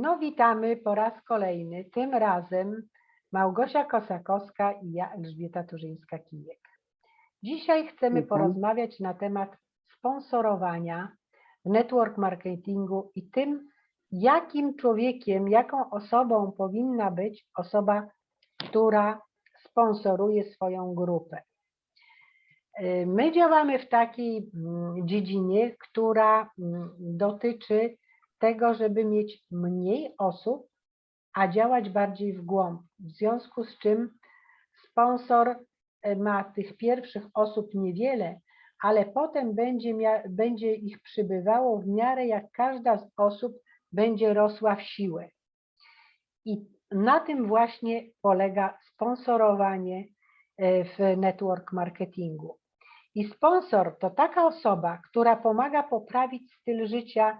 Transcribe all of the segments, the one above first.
No witamy po raz kolejny, tym razem Małgosia Kosakowska i ja Elżbieta Turzyńska-Kijek. Dzisiaj chcemy porozmawiać na temat sponsorowania w network marketingu i tym, jakim człowiekiem, jaką osobą powinna być osoba, która sponsoruje swoją grupę. My działamy w takiej mm, dziedzinie, która mm, dotyczy tego, żeby mieć mniej osób, a działać bardziej w głąb. W związku z czym sponsor e, ma tych pierwszych osób niewiele, ale potem będzie, będzie ich przybywało w miarę jak każda z osób będzie rosła w siłę. I na tym właśnie polega sponsorowanie e, w network marketingu. I sponsor to taka osoba, która pomaga poprawić styl życia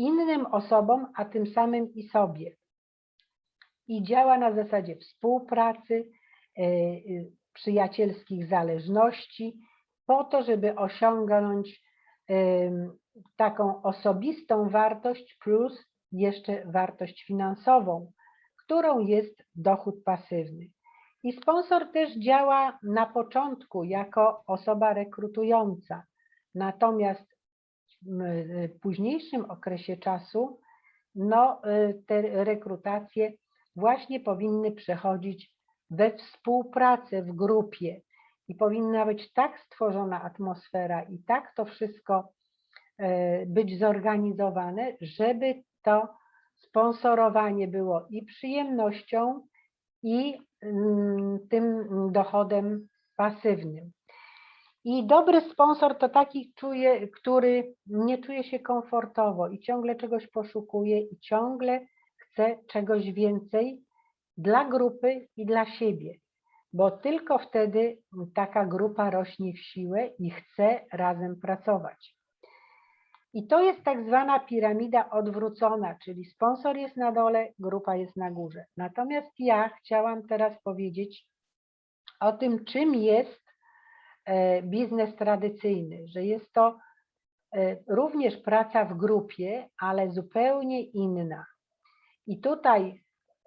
innym osobom, a tym samym i sobie. I działa na zasadzie współpracy, e, e, przyjacielskich zależności, po to, żeby osiągnąć em, taką osobistą wartość plus jeszcze wartość finansową, którą jest dochód pasywny. I sponsor też działa na początku jako osoba rekrutująca, natomiast późniejszym okresie czasu no, y, te rekrutacje właśnie powinny przechodzić we współpracę w grupie i powinna być tak stworzona atmosfera i tak to wszystko e, być zorganizowane, żeby to sponsorowanie było i przyjemnością, i mm, tym dochodem pasywnym. I dobry sponsor to taki, czuje, który nie czuje się komfortowo i ciągle czegoś poszukuje i ciągle chce czegoś więcej dla grupy i dla siebie, bo tylko wtedy taka grupa rośnie w siłę i chce razem pracować. I to jest tak zwana piramida odwrócona, czyli sponsor jest na dole, grupa jest na górze. Natomiast ja chciałam teraz powiedzieć o tym, czym jest biznes tradycyjny, że jest to e, również praca w grupie, ale zupełnie inna. I tutaj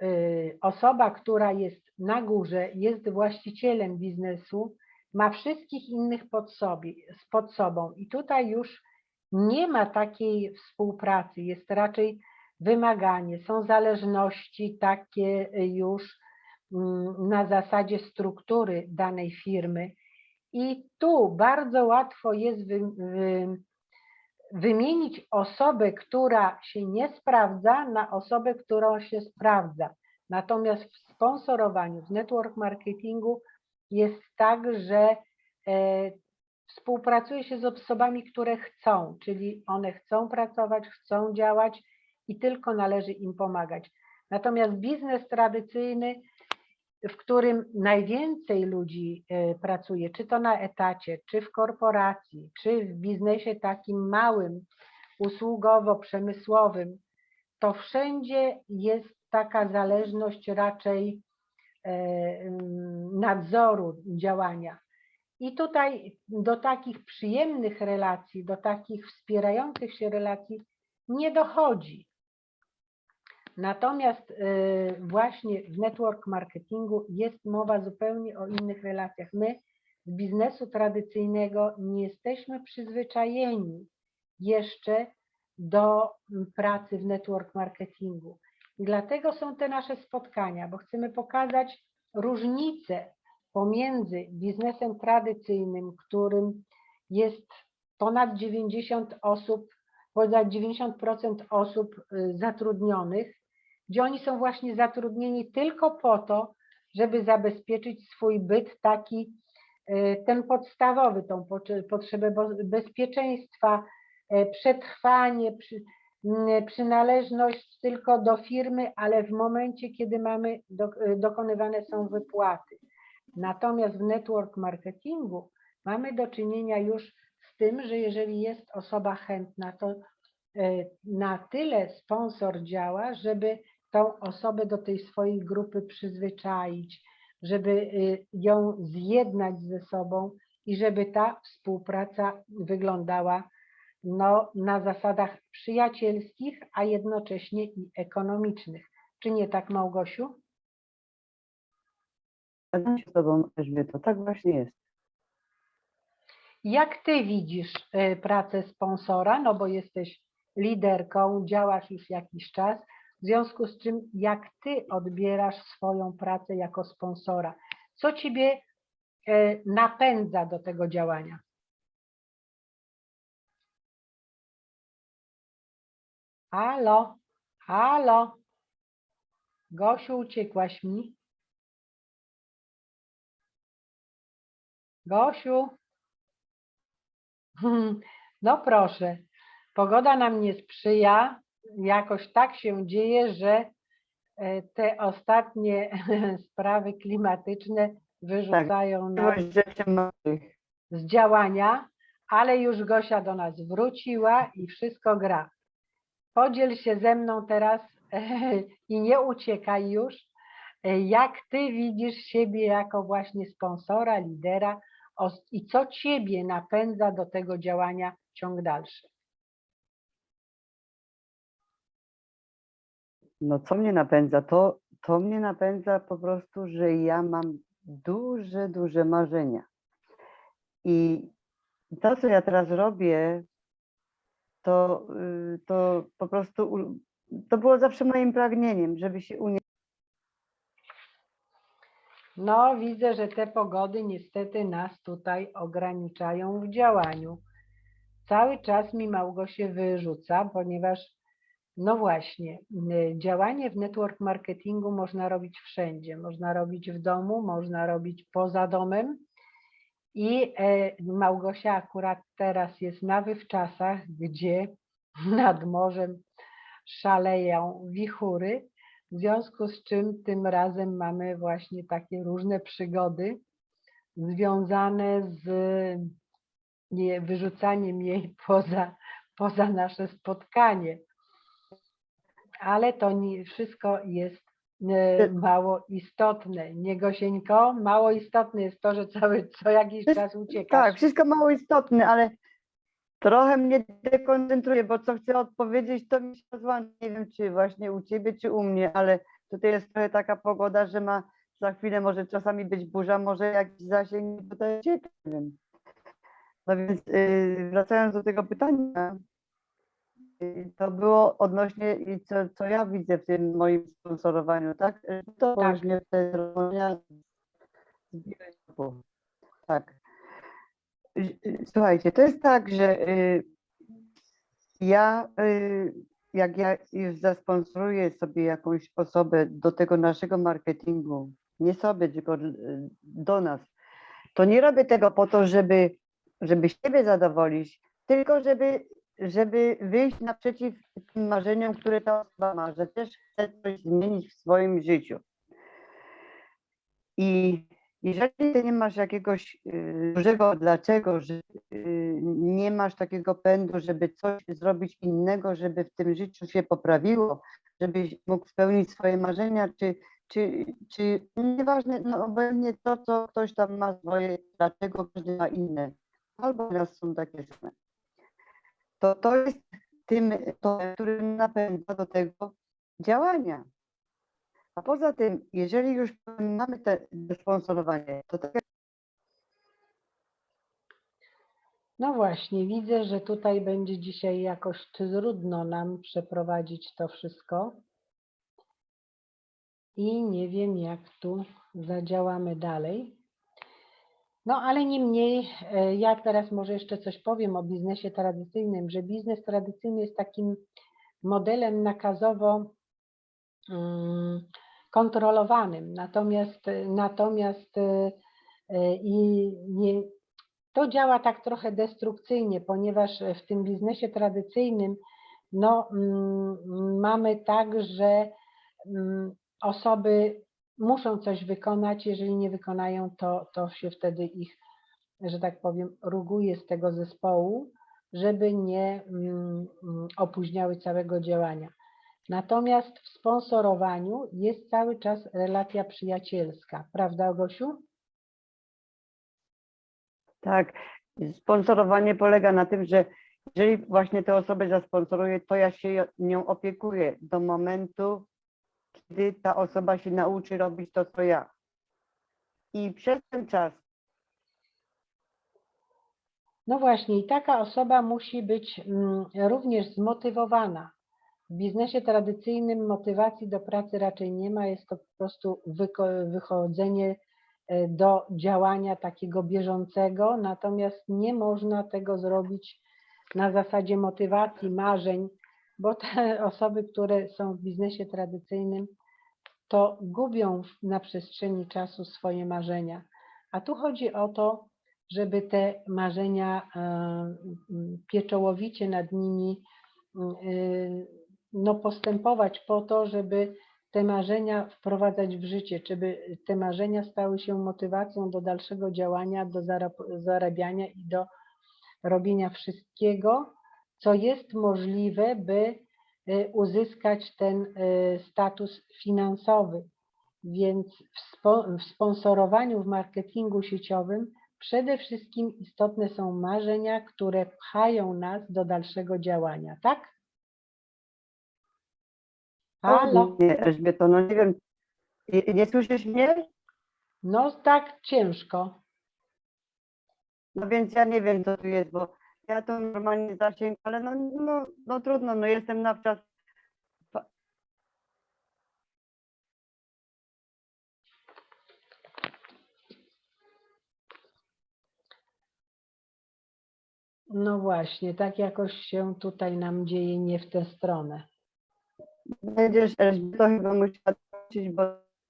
y, osoba, która jest na górze, jest właścicielem biznesu, ma wszystkich innych pod, sobie, pod sobą. I tutaj już nie ma takiej współpracy, jest raczej wymaganie, są zależności takie już mm, na zasadzie struktury danej firmy. I tu bardzo łatwo jest wy, wy, wymienić osobę, która się nie sprawdza, na osobę, którą się sprawdza. Natomiast w sponsorowaniu, w network marketingu jest tak, że e, współpracuje się z osobami, które chcą, czyli one chcą pracować, chcą działać i tylko należy im pomagać. Natomiast biznes tradycyjny, w którym najwięcej ludzi e, pracuje, czy to na etacie, czy w korporacji, czy w biznesie takim małym, usługowo-przemysłowym, to wszędzie jest taka zależność raczej e, nadzoru działania. I tutaj do takich przyjemnych relacji, do takich wspierających się relacji nie dochodzi. Natomiast y, właśnie w network marketingu jest mowa zupełnie o innych relacjach. My z biznesu tradycyjnego nie jesteśmy przyzwyczajeni jeszcze do pracy w network marketingu. I dlatego są te nasze spotkania, bo chcemy pokazać różnice pomiędzy biznesem tradycyjnym, którym jest ponad 90 osób, ponad 90% osób y, zatrudnionych, gdzie oni są właśnie zatrudnieni tylko po to, żeby zabezpieczyć swój byt taki, y, ten podstawowy, tą potrze- potrzebę bezpieczeństwa, y, przetrwanie, przy, m, przynależność tylko do firmy, ale w momencie, kiedy mamy, do, dokonywane są wypłaty. Natomiast w network marketingu mamy do czynienia już z tym, że jeżeli jest osoba chętna, to na tyle sponsor działa, żeby tą osobę do tej swojej grupy przyzwyczaić, żeby e, ją zjednać ze sobą i żeby ta współpraca wyglądała no, na zasadach przyjacielskich, a jednocześnie i ekonomicznych. Czy nie tak, Małgosiu? Zgadzam się z Tobą, Elżbieto, tak właśnie jest. Jak ty widzisz y, pracę sponsora? No bo jesteś liderką, działasz już jakiś czas. W związku z czym, jak ty odbierasz swoją pracę jako sponsora? Co ciebie y, napędza do tego działania? Halo, halo. Gosiu, uciekłaś mi? Gosiu? No proszę, pogoda nam nie sprzyja. Jakoś tak się dzieje, że e, te ostatnie sprawy klimatyczne wyrzucają nas rzeczy małych. z działania, ale już Gosia do nas wróciła i wszystko gra. Podziel się ze mną teraz i nie uciekaj już. Jak ty widzisz siebie jako właśnie sponsora, lidera i co ciebie napędza do tego działania ciąg dalszy? No co mnie napędza? To, to mnie napędza po prostu, że ja mam duże, duże marzenia. I to, co ja teraz robię, to, y, to po prostu to było zawsze moim pragnieniem, żeby się unieść. No, widzę, że te pogody niestety nas tutaj ograniczają w działaniu. Cały czas mi Małgosie wyrzuca, ponieważ, no właśnie, y, działanie w network marketingu można robić wszędzie. Można robić w domu, można robić poza domem. I e, Małgosia akurat teraz jest na wywczasach, gdzie nad morzem szaleją wichury, w związku z czym tym razem mamy właśnie takie różne przygody związane z nie, wyrzucaniem jej poza, poza nasze spotkanie. Ale to nie, wszystko jest e, mało istotne. Nie Gosieńko, mało istotne jest to, że cały co jakiś czas uciekasz. Tak, wszystko mało istotne, ale trochę mnie dekoncentruje, bo co chcę odpowiedzieć, to mi się rozłącza. Nie wiem, czy właśnie u ciebie, czy u mnie, ale tutaj jest trochę taka pogoda, że ma za chwilę może czasami być burza, może jakiś zasięg tutaj ucieka, nie wiem. No więc yy, wracając do tego pytania, to było odnośnie i co, co ja widzę w tym moim sponsorowaniu, tak? To Tak. właśnie te Białego. Tak. Y, Słuchajcie, to jest tak, że y, ja, y, jak ja już zasponsoruję sobie jakąś osobę do tego naszego marketingu, nie sobie, tylko y, do nas, to nie robię tego po to, żeby, żeby siebie zadowolić, tylko żeby, żeby wyjść naprzeciw tym marzeniom, które ta osoba ma, że też chce coś zmienić w swoim życiu. I jeżeli ty nie masz jakiegoś y, dużego dlaczego, że y, nie masz takiego pędu, żeby coś zrobić innego, żeby w tym życiu się poprawiło, żebyś mógł spełnić swoje marzenia, czy, czy, czy nieważne, no obojętnie to, co ktoś tam ma swoje, dlaczego każdy ma inne, albo nas są takie same. To to jest tym, to, który napędza do tego działania. A poza tym, jeżeli już mamy te sponsorowanie, to tak No właśnie, widzę, że tutaj będzie dzisiaj jakoś trudno nam przeprowadzić to wszystko. I nie wiem, jak tu zadziałamy dalej. No ale niemniej, e, ja teraz może jeszcze coś powiem o biznesie tradycyjnym, że biznes tradycyjny jest takim modelem nakazowo mm, kontrolowanym. Natomiast, natomiast e, e, i nie, to działa tak trochę destrukcyjnie, ponieważ w tym biznesie tradycyjnym no, mm, mamy tak, że mm, osoby muszą coś wykonać, jeżeli nie wykonają, to, to się wtedy ich, że tak powiem, ruguje z tego zespołu, żeby nie mm, opóźniały całego działania. Natomiast w sponsorowaniu jest cały czas relacja przyjacielska, prawda, Gosiu? tak, sponsorowanie polega na tym, że Jeżeli właśnie tę osobę zasponsoruję, to ja się nią opiekuję do momentu, kiedy ta osoba się nauczy robić to, co ja. I przez ten czas No właśnie, i taka osoba musi być mm, również zmotywowana. W biznesie tradycyjnym motywacji do pracy raczej nie ma, jest to po prostu wychodzenie e, do działania takiego bieżącego, natomiast nie można tego zrobić na zasadzie motywacji, marzeń, bo te osoby, które są w biznesie tradycyjnym, to gubią na przestrzeni czasu swoje marzenia. A tu chodzi o to, żeby te marzenia e, pieczołowicie nad nimi y, no, postępować po to, żeby te marzenia wprowadzać w życie, żeby te marzenia stały się motywacją do dalszego działania, do zarab- zarabiania i do robienia wszystkiego, co jest możliwe, by y, uzyskać ten y, status finansowy. Więc w sponsorowaniu w marketingu sieciowym przede wszystkim istotne są marzenia, które pchają nas do dalszego działania, tak? Halo? Nie, Elżbieto, no nie wiem, nie, nie słyszysz mnie? No tak ciężko. No więc ja nie wiem, co tu jest, bo ja to normalnie zasięg, ale no, no, no trudno, no jestem na wczas. No właśnie, tak jakoś się tutaj nam dzieje nie w tę stronę. Będziesz Elżbieto chyba musiała kończyć, bo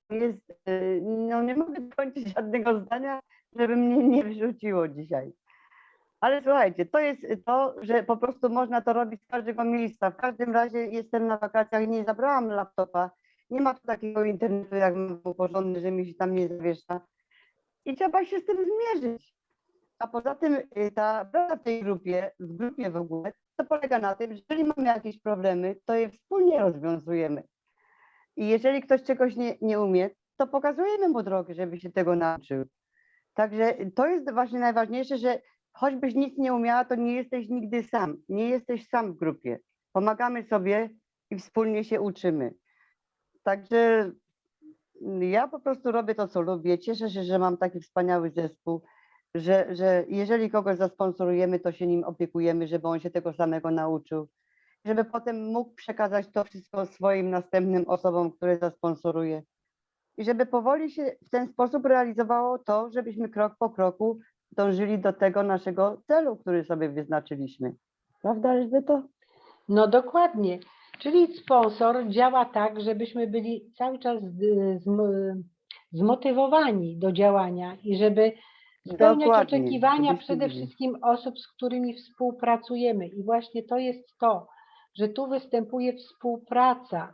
jest, y, no nie mogę kończyć żadnego zdania, żeby mnie nie wrzuciło dzisiaj. Ale słuchajcie, to jest to, że po prostu można to robić z każdego miejsca. W każdym razie jestem na wakacjach, nie zabrałam laptopa, nie ma tu takiego internetu, jak mam porządny, że mi się tam nie zawiesza. I trzeba się z tym zmierzyć. A poza tym y, ta praca w tej grupie, w grupie w ogóle, to polega na tym, że jeżeli mamy jakieś problemy, to je wspólnie rozwiązujemy. I jeżeli ktoś czegoś nie, nie umie, to pokazujemy mu drogę, żeby się tego nauczył. Także to jest właśnie najważniejsze, że choćbyś nic nie umiała, to nie jesteś nigdy sam. Nie jesteś sam w grupie. Pomagamy sobie i wspólnie się uczymy. Także mm, ja po prostu robię to, co lubię. Cieszę się, że mam taki wspaniały zespół, że, że jeżeli kogoś zasponsorujemy, to się nim opiekujemy, żeby on się tego samego nauczył, żeby potem mógł przekazać to wszystko swoim następnym osobom, które zasponsoruje. I żeby powoli się w ten sposób realizowało to, żebyśmy krok po kroku dążyli do tego naszego celu, który sobie wyznaczyliśmy. Prawda, Elżbieto? No dokładnie. Czyli sponsor działa tak, żebyśmy byli cały czas zmo- zmotywowani do działania i żeby spełniać Dokładnie, oczekiwania przede wszystkim osób, z którymi współpracujemy. I właśnie to jest to, że tu występuje współpraca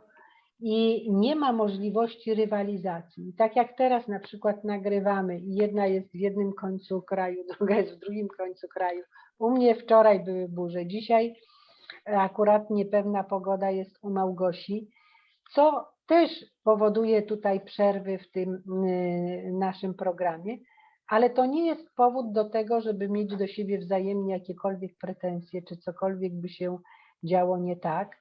i nie ma możliwości rywalizacji. Tak jak teraz na przykład nagrywamy i jedna jest w jednym końcu kraju, druga jest w drugim końcu kraju. U mnie wczoraj były burze, dzisiaj akurat niepewna pogoda jest u Małgosi, co też powoduje tutaj przerwy w tym y, naszym programie, ale to nie jest powód do tego, żeby mieć do siebie wzajemnie jakiekolwiek pretensje, czy cokolwiek by się działo nie tak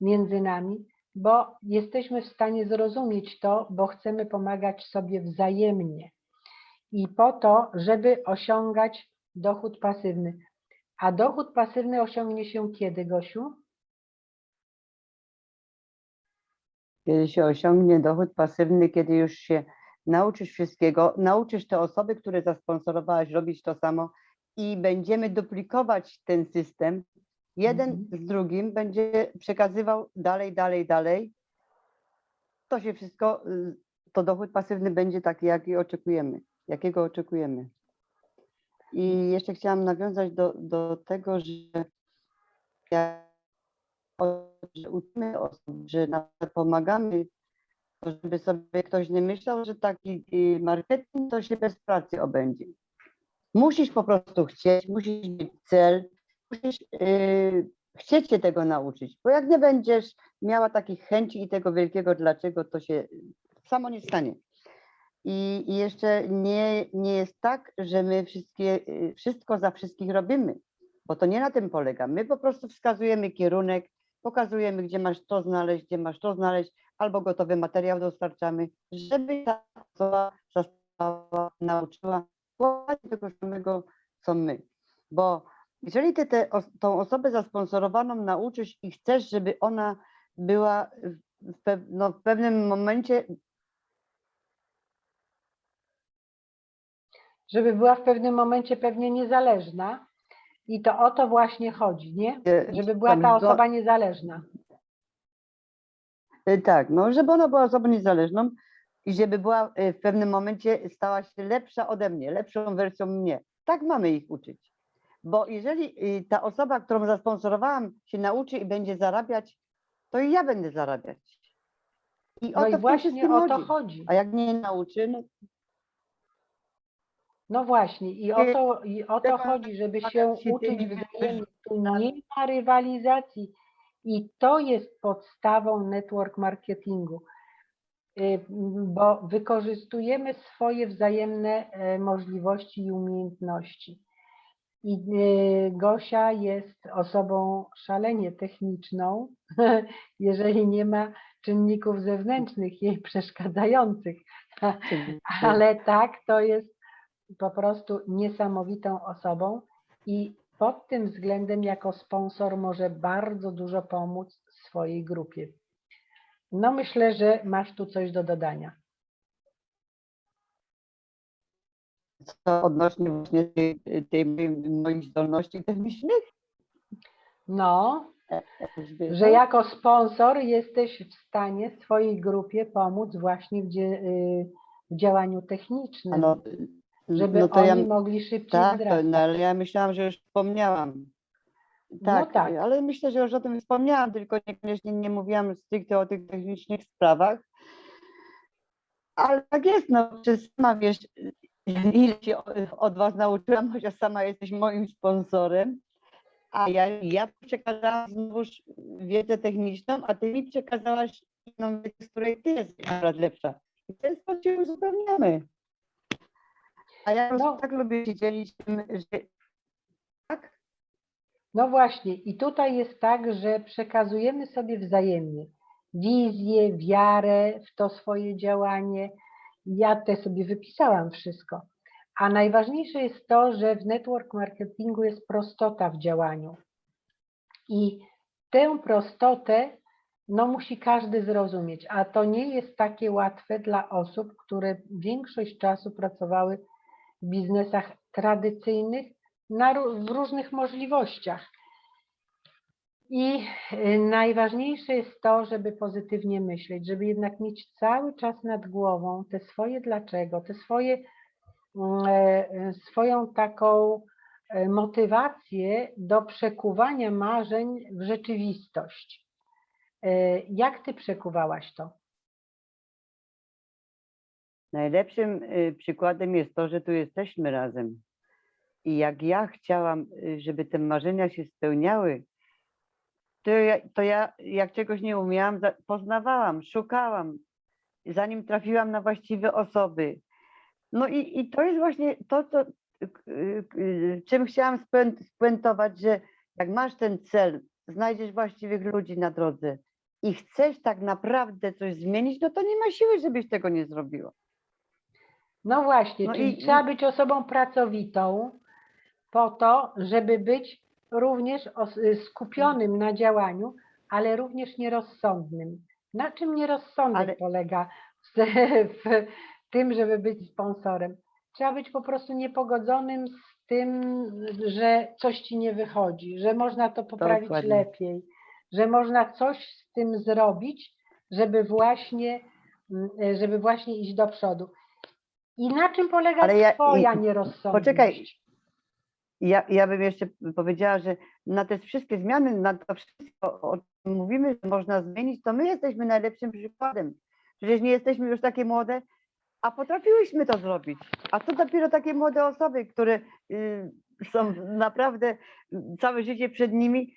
między nami, bo jesteśmy w stanie zrozumieć to, bo chcemy pomagać sobie wzajemnie i po to, żeby osiągać dochód pasywny. A dochód pasywny osiągnie się kiedy, Gosiu? Kiedy się osiągnie dochód pasywny, kiedy już się nauczysz wszystkiego, nauczysz te osoby, które zasponsorowałaś robić to samo i będziemy duplikować ten system. Jeden Mhm. z drugim będzie przekazywał dalej, dalej, dalej. To się wszystko, y, to dochód pasywny będzie taki, jaki oczekujemy, jakiego oczekujemy. I jeszcze chciałam nawiązać do, do tego, że ja o- że uczymy osób, że pomagamy, żeby sobie ktoś nie myślał, że taki y, marketing to się bez pracy obędzie. Musisz po prostu chcieć, musisz mieć cel, musisz y, chcieć się tego nauczyć, bo jak nie będziesz miała takich chęci i tego wielkiego dlaczego, to się samo nie stanie. I, i jeszcze nie, nie jest tak, że my wszystkie, y, wszystko za wszystkich robimy. bo to nie na tym polega. My po prostu wskazujemy kierunek, pokazujemy, gdzie masz to znaleźć, gdzie masz to znaleźć, albo gotowy materiał dostarczamy, żeby ta osoba została, nauczyła właśnie tego samego, co my. Bo jeżeli ty tę tą osobę zasponsorowaną nauczysz i chcesz, żeby ona była w, pew- no, w pewnym momencie Żeby była w pewnym momencie pewnie niezależna. I to o to właśnie chodzi, nie? e, Żeby była ta osoba niezależna. E, Tak, no żeby ona była osobą niezależną i żeby była e, w pewnym momencie stała się lepsza ode mnie, lepszą wersją mnie. Tak mamy ich uczyć. Bo jeżeli y, ta osoba, którą zasponsorowałam, się nauczy i będzie zarabiać, to i ja będę zarabiać. I o No to i właśnie o to chodzi. chodzi. A jak nie nauczy, no No właśnie, i o to, i o to chodzi, żeby się uczyć wzajemnie. Nie ma rywalizacji. I to jest podstawą network marketingu, Y, bo wykorzystujemy swoje wzajemne e, możliwości i umiejętności. I y, Gosia jest osobą szalenie techniczną, jeżeli nie ma czynników zewnętrznych jej przeszkadzających. Ale tak, to jest po prostu niesamowitą osobą i pod tym względem jako sponsor może bardzo dużo pomóc swojej grupie. No myślę, że masz tu coś do dodania. Co odnośnie właśnie tej, tej moich zdolności technicznych. No, że jako sponsor jesteś w stanie swojej grupie pomóc właśnie w, dzie, y, w działaniu technicznym, no, żeby no oni ja, mogli szybciej Tak, no, ale ja myślałam, że już wspomniałam. Tak, tak. ale myślę, że już o tym wspomniałam, tylko niekoniecznie nie mówiłam stricte o tych technicznych sprawach. Ale tak jest, no przecież sama wiesz, ile się od was nauczyłam, chociaż sama jesteś moim sponsorem. A ja, ja przekazałam znowuż wiedzę techniczną, a ty mi przekazałaś inną wiedzę, z której ty jesteś akurat lepsza. I w ten sposób się uzupełniamy. A ja No. tak lubię się dzielić tym, że tak, No właśnie, i tutaj jest tak, że przekazujemy sobie wzajemnie wizję, wiarę w to swoje działanie. Ja te sobie wypisałam wszystko. A najważniejsze jest to, że w network marketingu jest prostota w działaniu. I tę prostotę no, musi każdy zrozumieć, a to nie jest takie łatwe dla osób, które większość czasu pracowały w biznesach tradycyjnych na, w różnych możliwościach. I y, najważniejsze jest to, żeby pozytywnie myśleć, żeby jednak mieć cały czas nad głową te swoje dlaczego, te swoje, mm, e, e, swoją taką e, motywację do przekuwania marzeń w rzeczywistość. Jak ty przekuwałaś to? Najlepszym y, przykładem jest to, że tu jesteśmy razem. I jak ja chciałam, y, żeby te marzenia się spełniały, to ja, to ja jak czegoś nie umiałam, poznawałam, szukałam, zanim trafiłam na właściwe osoby. No i, i to jest właśnie to, co, y, y, czym chciałam spuent- spuentować, że jak masz ten cel, znajdziesz właściwych ludzi na drodze i chcesz tak naprawdę coś zmienić, no to nie ma siły, żebyś tego nie zrobiła. No właśnie, No czyli i- trzeba być osobą pracowitą po to, żeby być również skupionym na działaniu, ale również nierozsądnym. Na czym nierozsądek Ale- polega w, w tym, żeby być sponsorem? Trzeba być po prostu niepogodzonym z tym, że coś ci nie wychodzi, że można to poprawić Dokładnie. lepiej, że można coś z tym zrobić, żeby właśnie, mm, żeby właśnie iść do przodu. I na czym polega Ale ja- twoja i- nierozsądność? poczekaj. Ja, ja bym jeszcze powiedziała, że na te wszystkie zmiany, na to wszystko, o czym mówimy, że można zmienić, to my jesteśmy najlepszym przykładem. Przecież nie jesteśmy już takie młode, a potrafiłyśmy to zrobić. A to dopiero takie młode osoby, które y, są naprawdę y, całe życie przed nimi,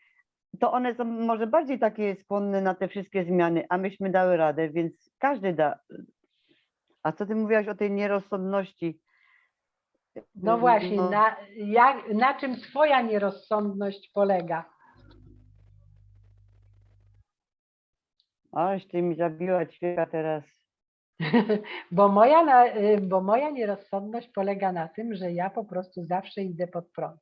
to one są może bardziej takie skłonne na te wszystkie zmiany, a myśmy dały radę, więc każdy da. A co ty mówiłaś o tej nierozsądności? No właśnie, No. na, jak, na czym twoja nierozsądność polega? Oś, ty mi zabiła ćwieka teraz. Bo moja, na, bo moja nierozsądność polega na tym, że ja po prostu zawsze idę pod prąd.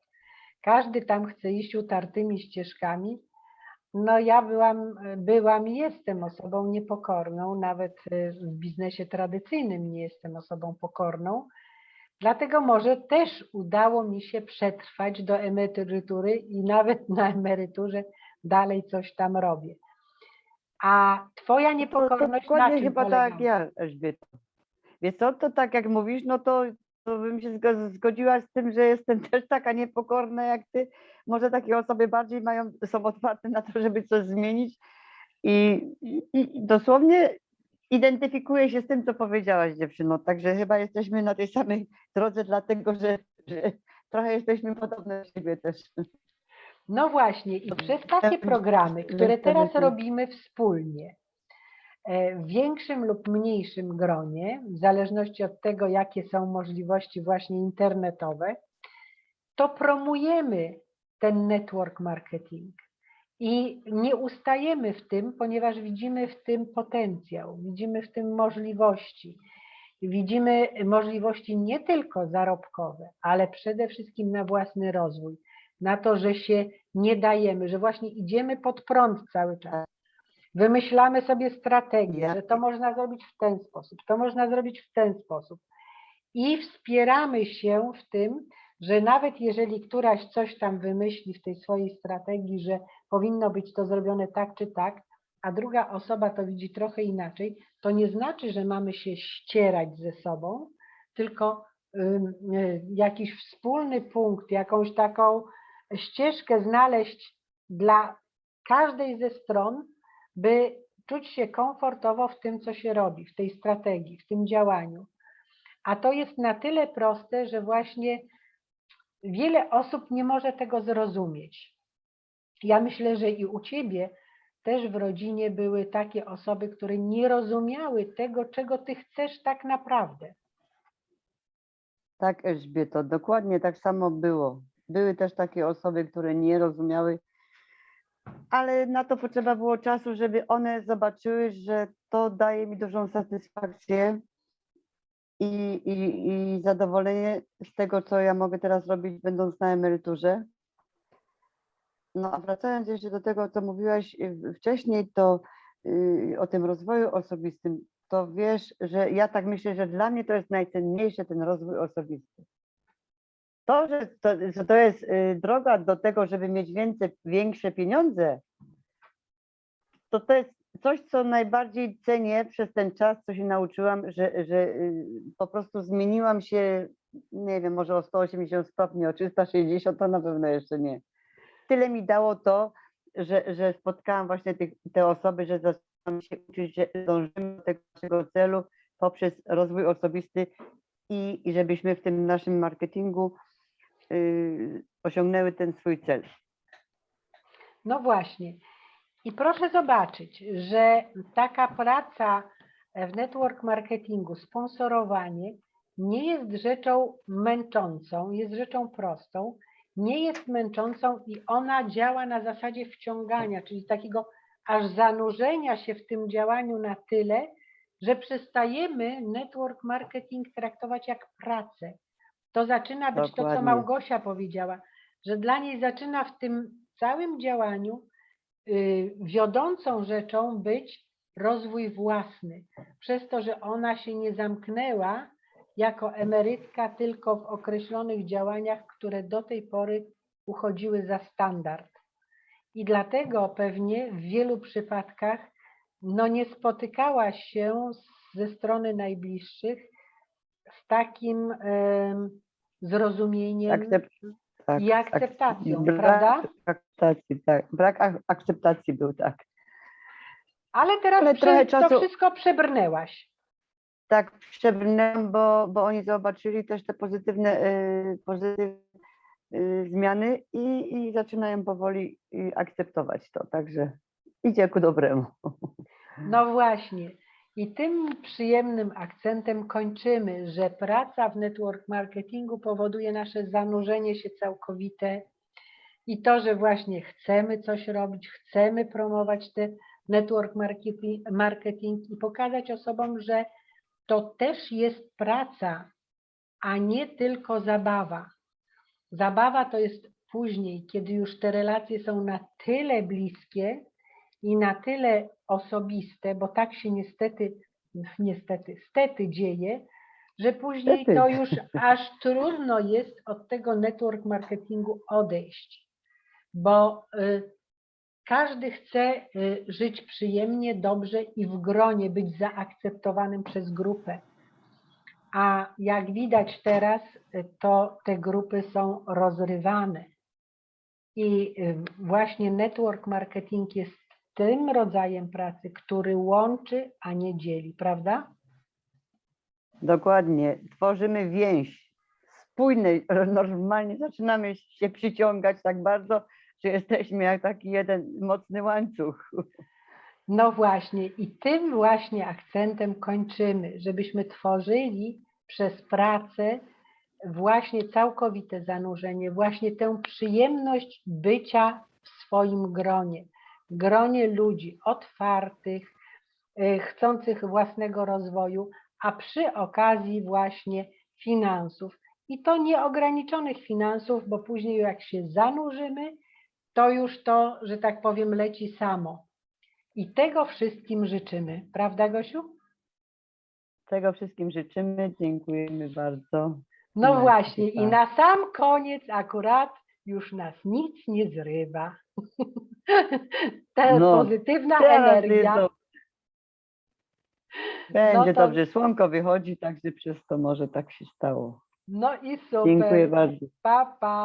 Każdy tam chce iść utartymi ścieżkami. No ja byłam, byłam i jestem osobą niepokorną, nawet w biznesie tradycyjnym nie jestem osobą pokorną. Dlatego może też udało mi się przetrwać do emerytury i nawet na emeryturze dalej coś tam robię. A twoja To, to niepokorność na dokładnie czym chyba polega? tak jak ja, Elżbieta. Wiesz co, to tak jak mówisz, no to, to bym się zgo- zgodziła z tym, że jestem też taka niepokorna jak ty. Może takie osoby bardziej mają, są otwarte na to, żeby coś zmienić. I, i, i dosłownie identyfikuję się z tym, co powiedziałaś dziewczyno. Także chyba jesteśmy na tej samej drodze, dlatego że, że trochę jesteśmy podobne do siebie też. No właśnie, i przez takie programy, które Więc teraz robimy wspólnie, e, w większym lub mniejszym gronie, w zależności od tego, jakie są możliwości właśnie internetowe, to promujemy ten network marketing. I nie ustajemy w tym, ponieważ widzimy w tym potencjał, widzimy w tym możliwości. Widzimy możliwości nie tylko zarobkowe, ale przede wszystkim na własny rozwój, na to, że się nie dajemy, że właśnie idziemy pod prąd cały czas. Wymyślamy sobie strategię, że to można zrobić w ten sposób, to można zrobić w ten sposób. I wspieramy się w tym, że nawet jeżeli któraś coś tam wymyśli w tej swojej strategii, że powinno być to zrobione tak czy tak, a druga osoba to widzi trochę inaczej, to nie znaczy, że mamy się ścierać ze sobą, tylko y, jakiś wspólny punkt, jakąś taką ścieżkę znaleźć dla każdej ze stron, by czuć się komfortowo w tym, co się robi, w tej strategii, w tym działaniu. A to jest na tyle proste, że właśnie wiele osób nie może tego zrozumieć. Ja myślę, że i u ciebie też w rodzinie były takie osoby, które nie rozumiały tego, czego ty chcesz tak naprawdę. Tak, Elżbieto, dokładnie tak samo było. Były też takie osoby, które nie rozumiały, ale na to potrzeba było czasu, żeby one zobaczyły, że to daje mi dużą satysfakcję i, i, i zadowolenie z tego, co ja mogę teraz robić, będąc na emeryturze. No a wracając jeszcze do tego, co mówiłaś y, wcześniej, to y, o tym rozwoju osobistym, to wiesz, że ja tak myślę, że dla mnie to jest najcenniejsze, ten rozwój osobisty. To, że to, że to jest y, droga do tego, żeby mieć więcej, większe pieniądze, to to jest coś, co najbardziej cenię przez ten czas, co się nauczyłam, że, że y, po prostu zmieniłam się, nie wiem, może o 180 stopni, o 360 to na pewno jeszcze nie. Tyle mi dało to, że, że spotkałam właśnie tych, te osoby, że zaczęłam się uczyć, że dążymy do tego naszego celu poprzez rozwój osobisty i, i żebyśmy w tym naszym marketingu y, osiągnęły ten swój cel. No właśnie. I proszę zobaczyć, że taka praca w network marketingu, sponsorowanie nie jest rzeczą męczącą, jest rzeczą prostą, nie jest męczącą i ona działa na zasadzie wciągania, czyli takiego aż zanurzenia się w tym działaniu na tyle, że przestajemy network marketing traktować jak pracę. To zaczyna być to, co Dokładnie. Małgosia powiedziała, że dla niej zaczyna w tym całym działaniu y, wiodącą rzeczą być rozwój własny, przez to, że ona się nie zamknęła jako emerytka tylko w określonych działaniach, które do tej pory uchodziły za standard. I dlatego pewnie w wielu przypadkach no nie spotykałaś się ze strony najbliższych z takim em, zrozumieniem Akcept, tak, i ak- akceptacją, brak prawda? Akceptacji, tak. Brak ak- akceptacji był, tak. Ale teraz Ale prze- trochę to czasu- wszystko przebrnęłaś. Tak, przebrnęłam, bo, bo oni zobaczyli też te pozytywne, y, pozytywne y, zmiany i, i zaczynają powoli y, akceptować to. Także idzie ku dobremu. No właśnie. I tym przyjemnym akcentem kończymy, że praca w network marketingu powoduje nasze zanurzenie się całkowite i to, że właśnie chcemy coś robić, chcemy promować ten network marketing, marketing i pokazać osobom, że to też jest praca, a nie tylko zabawa. Zabawa to jest później, kiedy już te relacje są na tyle bliskie i na tyle osobiste, bo tak się niestety, niestety, stety dzieje, że później Stety. to już aż trudno jest od tego network marketingu odejść, bo y, każdy chce y, żyć przyjemnie, dobrze i w gronie, być zaakceptowanym przez grupę. A jak widać teraz, y, to te grupy są rozrywane. I y, właśnie network marketing jest tym rodzajem pracy, który łączy, a nie dzieli, prawda? Dokładnie. Tworzymy więź. Spójnej, normalnie zaczynamy się przyciągać tak bardzo, że jesteśmy jak taki jeden mocny łańcuch. No właśnie, i tym właśnie akcentem kończymy, żebyśmy tworzyli przez pracę właśnie całkowite zanurzenie, właśnie tę przyjemność bycia w swoim gronie, gronie ludzi otwartych, y, chcących własnego rozwoju, a przy okazji właśnie finansów. I to nieograniczonych finansów, bo później jak się zanurzymy, to już to, że tak powiem, leci samo. I tego wszystkim życzymy, prawda Gosiu? Tego wszystkim życzymy. Dziękujemy bardzo. No właśnie, i na sam koniec akurat już nas nic nie zrywa. Ta No, pozytywna energia. dobrze. Będzie to- dobrze. Słonko wychodzi, także przez to może tak się stało. No i super. Dziękuję bardzo. Pa, pa.